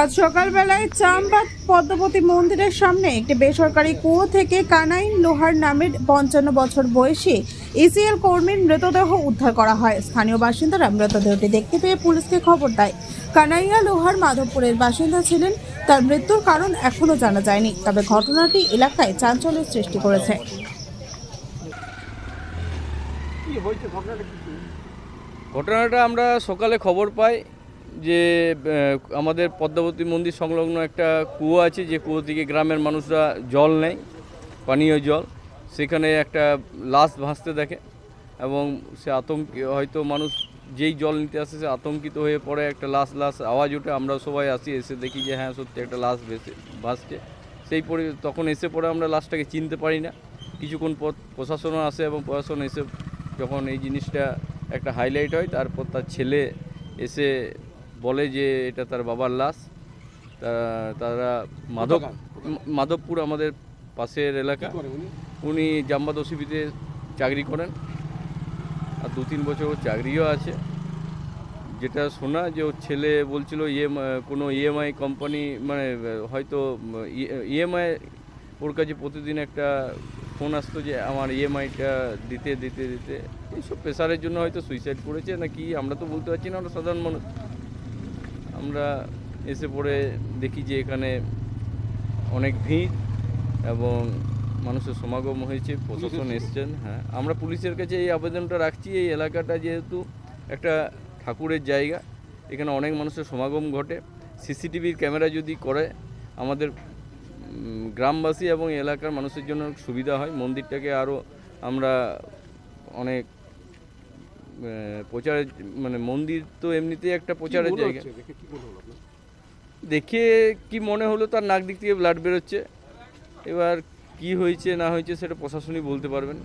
আজ সকালবেলায় চামবাদ পদ্মপতি মন্দিরের সামনে একটি বেসরকারি কুয়ো থেকে কানাইন লোহার নামের পঞ্চান্ন বছর বয়সী ইসিএল কর্মীর মৃতদেহ উদ্ধার করা হয়। স্থানীয় বাসিন্দারা মৃতদেহটি দেখতে পেয়ে পুলিশকে খবর দেয়। কানাইয়া লোহার মাধবপুরের বাসিন্দা ছিলেন তার মৃত্যুর কারণ এখনও জানা যায়নি, তবে ঘটনাটি এলাকায় চাঞ্চল্যের সৃষ্টি করেছে। ঘটনাটা আমরা সকালে খবর পাই যে আমাদের পদ্মাবতী মন্দির সংলগ্ন একটা কুয়ো আছে, যে কুয়ো থেকে গ্রামের মানুষরা জল নেয়, পানীয় জল। সেখানে একটা লাশ ভাসতে দেখে এবং সে আতঙ্কে হয়তো মানুষ যেই জল নিতে আসে সে আতঙ্কিত হয়ে পড়ে একটা লাশ লাশ আওয়াজ ওঠে আমরা সবাই আসি এসে দেখি যে হ্যাঁ সত্যি একটা লাশ ভেসে ভাসছে। সেই পরে তখন এসে পরে আমরা লাশটাকে চিনতে পারি না। কিছুক্ষণ পর প্রশাসনও আসে এবং প্রশাসন এসে যখন এই জিনিসটা একটা হাইলাইট হয় তারপর তার ছেলে এসে বলে যে এটা তার বাবার লাশ। তারা মাধব মাধবপুর আমাদের পাশের এলাকা। উনি? জাম্বাদ চাকরি করেন। আর দু তিন বছর ওর চাকরিও আছে। যেটা শোনা যে ওর ছেলে বলছিল ইএম কোনো ইএমআই কোম্পানি মানে হয়তো ইএমআই ওর কাছে প্রতিদিন একটা ফোন আসতো যে, আমার ইএমআইটা দিতে দিতে দিতে। এইসব প্রেশারের জন্য হয়তো সুইসাইড করেছে না কি, আমরা তো বলতে পারছি না, আমরা সাধারণ মানুষ। আমরা এসে পড়ে দেখি যে, এখানে অনেক ভিড় এবং মানুষের সমাগম হয়েছে প্রশাসন এসছেন হ্যাঁ। আমরা পুলিশের কাছে এই আবেদনটা রাখছি এই এলাকাটা যেহেতু একটা ঠাকুরের জায়গা এখানে অনেক মানুষের সমাগম ঘটে। সিসিটিভির ক্যামেরা যদি করে আমাদের গ্রামবাসী এবং এলাকার মানুষের জন্য সুবিধা হয়। মন্দিরটাকে আরও আমরা অনেক প্রচারের মানে মন্দির তো এমনিতেই একটা প্রচারের জায়গা। দেখে কি মনে হলো তার নাক দিক থেকে ব্লাড বেরোচ্ছে। এবার কি হয়েছে না হয়েছে সেটা প্রশাসনই বলতে পারবেন।